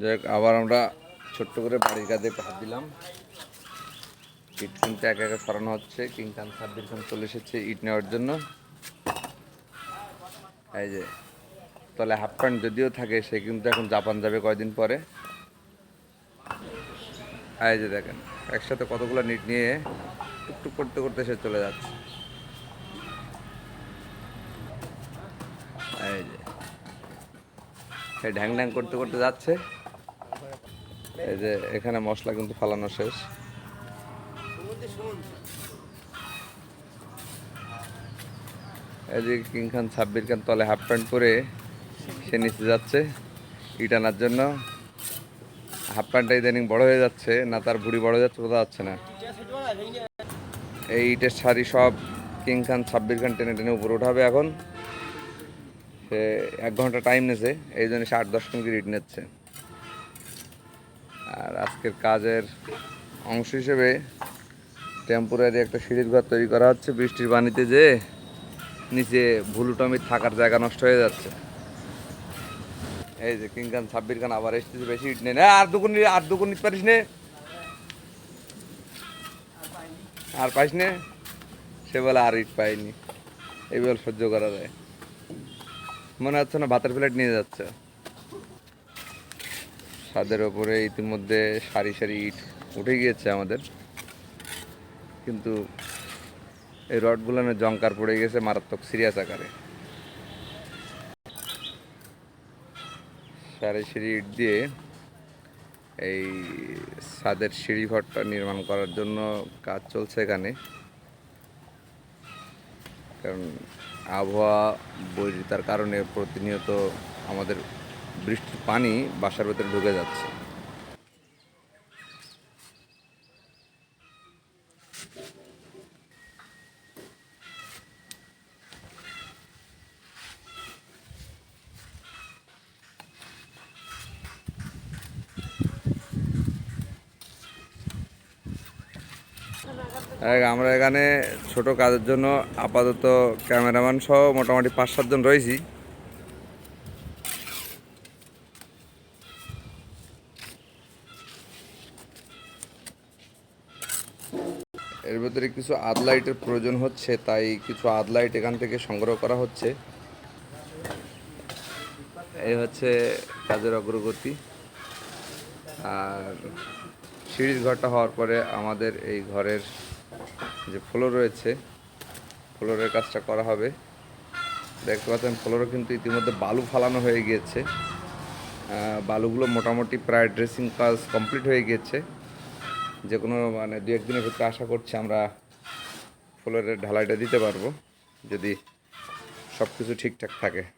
যাই আবার আমরা ছোট্ট করে বাড়ির কাজে হাত দিলাম। ইট কিন্তু একে একে সরানো হচ্ছে, কিং খান সাব্বির খান চলে এসেছে ইট নেওয়ার জন্য। এই যে তাহলে হাফ প্যান্ট যদিও থাকে, সে কিন্তু এখন জাপান যাবে কয়দিন পরে। এই যে দেখেন, একসাথে কতগুলো নিট নিয়ে টুকটুক করতে করতে সে চলে যাচ্ছে। এই যে এই ঢ্যাং ঢ্যাং করতে করতে যাচ্ছে। এই যে এখানে মশলা কিন্তু ফালানো শেষ। এই যে কিং খান সাব্বির খান তলে হাফ প্যান্ট পরে সে নিচে যাচ্ছে ইট আনার জন্য। হাফ প্যান্টটা ইদানিং বড় হয়ে যাচ্ছে, না তার ভুড়ি বড় যাচ্ছে বোঝা যাচ্ছে না। এই ইটের শাড়ি সব কিং খান সাব্বির খান টেনে টেনে উপরে উঠাবে এখন। সে এক ঘণ্টা টাইম নেছে, এই জন্য সে আট দশ মিনিট ইট নিচ্ছে। আর আজকের কাজের অংশ হিসেবে টেম্পোরারি একটা সিঁড়ির ঘর তৈরি করা হচ্ছে। বৃষ্টির পানিতে যে নিচে ভুলু টমির থাকার জায়গা নষ্ট হয়ে যাচ্ছে। এই যে কিং খান সাব্বির খান আবার এসতেছে বেশি ইট নেই। আর দুগুণ নি- আর দুগুণ নিতে পারিস নে। আর পাইস নে। সে বলে আর ইট পাইনি। এই বলে সহ্য করা যায়। মনে হচ্ছে না ভাতের প্লেট নিয়ে যাচ্ছে। ছাদের ওপরে ইতিমধ্যে সারি সারি ইট উঠে গিয়েছে আমাদের। কিন্তু এই রডগুলো না জঙ্কার পড়ে গেছে মারাত্মক সিরিয়াস আকারে। সারি সিঁড়ি ইট দিয়ে এই ছাদের সিঁড়ি ঘরটা নির্মাণ করার জন্য কাজ চলছে এখানে। কারণ আবহাওয়া বৈরিতার কারণে প্রতিনিয়ত আমাদের বৃষ্টির পানি বাসার ভেতরে ঢুকে যাচ্ছে। আমরা এখানে ছোট কাজের জন্য আপাতত ক্যামেরাম্যান সহ মোটামুটি পাঁচ সাতজন রয়েছি। এর ভেতরে কিছু আদ লাইটের প্রয়োজন হচ্ছে, তাই কিছু আদ লাইট এখান থেকে সংগ্রহ করা হচ্ছে। এই হচ্ছে কাজের অগ্রগতি। আর সিঁড়ির ঘরটা হওয়ার পরে আমাদের এই ঘরের যে ফ্লোর রয়েছে ফ্লোরের কাজটা করা হবে। দেখতে পাচ্ছেন ফ্লোরও কিন্তু ইতিমধ্যে বালু ফালানো হয়ে গিয়েছে। বালুগুলো মোটামুটি প্রায় ড্রেসিং কাজ কমপ্লিট হয়ে গিয়েছে। যে কোনো মানে দু একদিনের ভিতরে আশা করছি আমরা ফুলের ঢালাইটা দিতে পারব, যদি সব কিছু ঠিকঠাক থাকে।